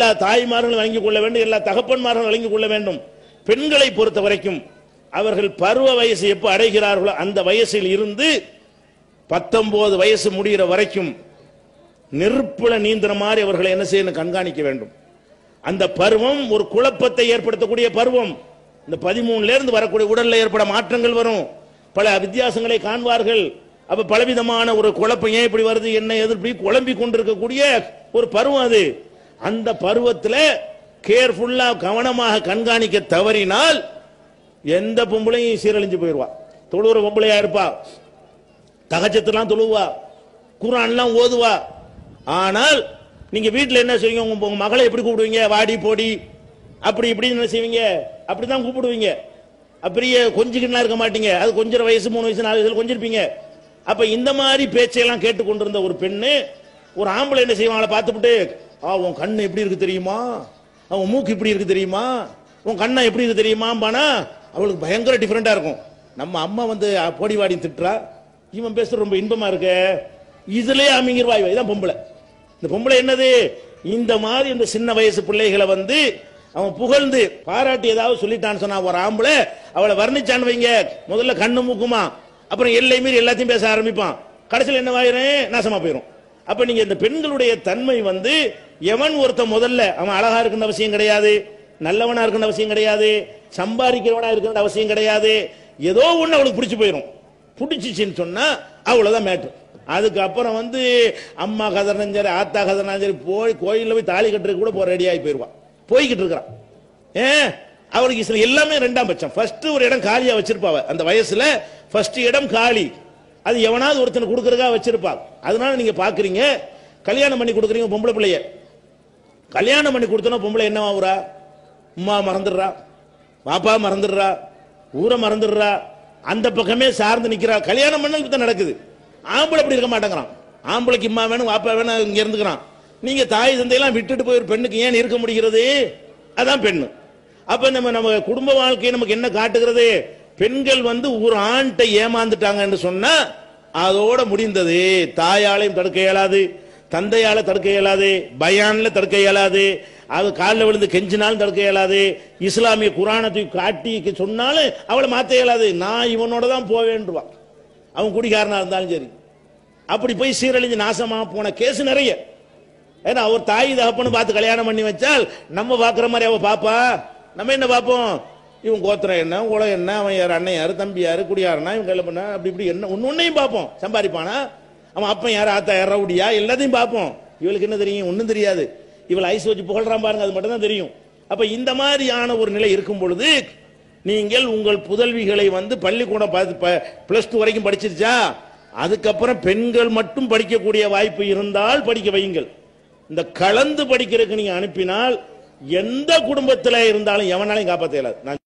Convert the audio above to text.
எல்லா தாய்மார்களும் வழங்கிக் கொள்ள வேண்டும் எல்லா தகப்பன்மார்களும் வழங்கிக் கொள்ள வேண்டும். பெண்களை பொறுத்த வரைக்கும் அவர்கள் பருவ வயசு எப்போ அடைகிறார்களோ அந்த வயசில் இருந்து பத்தொன்பது வயசு முடிகிற வரைக்கும் நெருப்புல நீந்திர மாதிரி அவர்களை என்ன செய்யணும் கண்காணிக்க வேண்டும். அந்த பருவம் ஒரு குழப்பத்தை ஏற்படுத்தக்கூடிய பருவம். இந்த பதிமூணுல இருந்து வரக்கூடிய உடல்ல ஏற்பட மாற்றங்கள் வரும். பல வித்தியாசங்களை காண்பார்கள். அப்ப பலவிதமான ஒரு குழப்பம் ஏன் இப்படி வருது என்ன எதிர்ப்பு குழம்பி கொண்டிருக்கக்கூடிய ஒரு பருவம் அது. அந்த பருவத்தில் கேர்ஃபுல்லா கவனமாக கண்காணிக்க தவறினால் எந்த பொம்பளையும் சீரழிஞ்சு போயிடுவா. தொழுவுற பொம்பளையா இருப்பா. தகச்சத்துலாம் தொழுவா. குரான்லாம் ஓதுவா. ஆனால் நீங்க வீட்டில் என்ன செய்வீங்க? உங்க உங்க மகளை எப்படி கூப்பிடுவீங்க? வாடி போடி. அப்படி இப்படி என்ன செய்வீங்க? அப்படிதான் கூப்பிடுவீங்க. அப்படியே கொஞ்சிக்கிட்டுலாம் இருக்க மாட்டீங்க. அது கொஞ்சம் வயசு மூணு வயசு நாலு வயசுல கொஞ்சிருப்பீங்க. அப்ப இந்த மாதிரி பேச்சையெல்லாம் கேட்டுக்கொண்டிருந்த ஒரு பெண்ணு ஒரு ஆம்பளை என்ன செய்வாங்களா பார்த்துவிட்டு ஆ உன் கண்ணு எப்படி இருக்கு தெரியுமா? அவன் மூக்கு இப்படி இருக்கு தெரியுமா? உன் கண்ணை எப்படி இருக்கு தெரியுமாம்பானா? அவளுக்கு பயங்கர டிஃப்ரெண்டா இருக்கும். நம்ம அம்மா வந்து போடி வாடி திட்டுறா. இவன் பேசுறது ரொம்ப இன்பமா இருக்கு? இதுலயே அமைங்கிருவாய் இதான் பொம்பளை. இந்த பொம்பளை என்னது? இந்த மாதிரி இந்த சின்ன வயசு பிள்ளைகளை வந்து அவன் புகழ்ந்து பாராட்டி ஏதாவது சொல்லிட்டான்னு சொன்னா ஒரு ஆம்பளை அவளை வர்ணிச்சான்னு வைங்க. முதல்ல கண்ணு மூக்குமா? அப்புறம் எல்லை மீறி எல்லாத்தையும் பேச ஆரம்பிப்பான். கடைசியில் என்ன ஆயிரும்? நாசமா போயிரும். அப்ப நீங்க இந்த பெண்களுடைய தன்மை வந்து எவன் ஒருத்தன் முதல்ல அவன் அழகா இருக்குன்னு அவசியம் கிடையாது நல்லவனா இருக்குன்னு அவசியம் கிடையாது சம்பாதிக்கிறவனா இருக்குன்னு அவசியம் கிடையாது ஏதோ ஒண்ணு அவளுக்கு பிடிச்சு போயிடும் பிடிச்சிச்சின்னு சொன்னா அவ்வளவுதான் மேட்ரு அதுக்கப்புறம் வந்து அம்மா கதறினாலும் சரி ஆத்தா கதறினாலும் சரி போய் கோயிலில் போய் தாலி கட்டுறதுக்கு கூட போற ரெடியாகி போயிடுவான் போய்கிட்டு இருக்கிறான். ஏன் அவளுக்கு சில எல்லாமே ரெண்டாம் பட்சம். ஃபர்ஸ்ட் ஒரு இடம் காலியா வச்சிருப்பாவ அந்த வயசுல ஃபர்ஸ்ட் இடம் காலி. அது எவனாவது ஒருத்தனை கொடுக்கறதா வச்சிருப்பா. அதனால நீங்க பாக்குறீங்க கல்யாணம் பண்ணி கொடுக்குறீங்க பொம்பளை பிள்ளைய. கல்யாணம் பண்ணி கொடுத்தனா பொம்பளை என்ன ஆகுறா உமா மறந்துடுறா. பாப்பா மறந்துடுறா. ஊரை மறந்துடுறா. அந்த பக்கமே சார்ந்து நிற்கிறா கல்யாணம் பண்ண தான் நடக்குது. ஆம்பளை அப்படி இருக்க மாட்டேங்கிறான். ஆம்பளைக்கு இம்மா வேணும் வாப்பா வேணும் இங்கே இருந்துக்கிறான். நீங்கள் தாய் தந்தையெல்லாம் விட்டுட்டு போய் ஒரு பெண்ணுக்கு ஏன் இருக்க முடிகிறது? அதான் பெண்ணு. அப்போ நம்ம நம்ம குடும்ப வாழ்க்கையை நமக்கு என்ன காட்டுகிறது? பெண்கள் வந்து ஒரு ஆண்ட ஏமாந்துட்டாங்கன்னு சொன்னால் அதோட முடிந்தது. தாயாலையும் தடுக்க இயலாது. தந்தையால தடுக்க இயலாது பயான்ல தடுக்க இயலாது அது காலில் விழுந்து கெஞ்சினாலும் தடுக்க இயலாது இஸ்லாமிய குரானத்தை காட்டி சொன்னாலும் அவளை மாத்த இயலாது. நான் இவனோட தான் போவேன்டுவான் அவன் குடிகாரனா இருந்தாலும் சரி. அப்படி போய் சீரழிஞ்சு நாசமாக போன கேஸ் நிறைய. ஏன்னா அவர் தாய் தகப்பன்னு பார்த்து கல்யாணம் பண்ணி வச்சால் நம்ம பார்க்குற மாதிரி அவள் பாப்பா. நம்ம என்ன பார்ப்போம்? இவன் கோத்திரம் என்ன குலம் என்ன அவன் யார் அண்ணன் யார் தம்பி யார் குடியாரனா இவன் கல்யாணம் பண்ணா அப்படி இப்படி என்ன ஒன்று ஒன்றையும் பார்ப்போம். சம்பாதிப்பானா? அவன் அப்பன் யார் ஆத்தா யார் ரவுடியா? எல்லாத்தையும் பார்ப்போம். இவளுக்கு என்ன தெரியும்? ஒன்றும் தெரியாது. இவள் ஐஸ் வச்சு புகழ்றான் பாருங்க அது மட்டும் தான் தெரியும். அப்ப இந்த மாதிரியான ஒரு நிலை இருக்கும் பொழுது நீங்கள் உங்கள் புதல்விகளை வந்து பள்ளிக்கூடம் பிளஸ் டூ வரைக்கும் படிச்சிருச்சா? அதுக்கப்புறம் பெண்கள் மட்டும் படிக்கக்கூடிய வாய்ப்பு இருந்தால் படிக்க வையுங்கள். இந்த கலந்து படிக்கிறதுக்கு நீங்க அனுப்பினால் எந்த குடும்பத்தில் இருந்தாலும் எவனாலையும் காப்பாற்ற இயலாது. நான்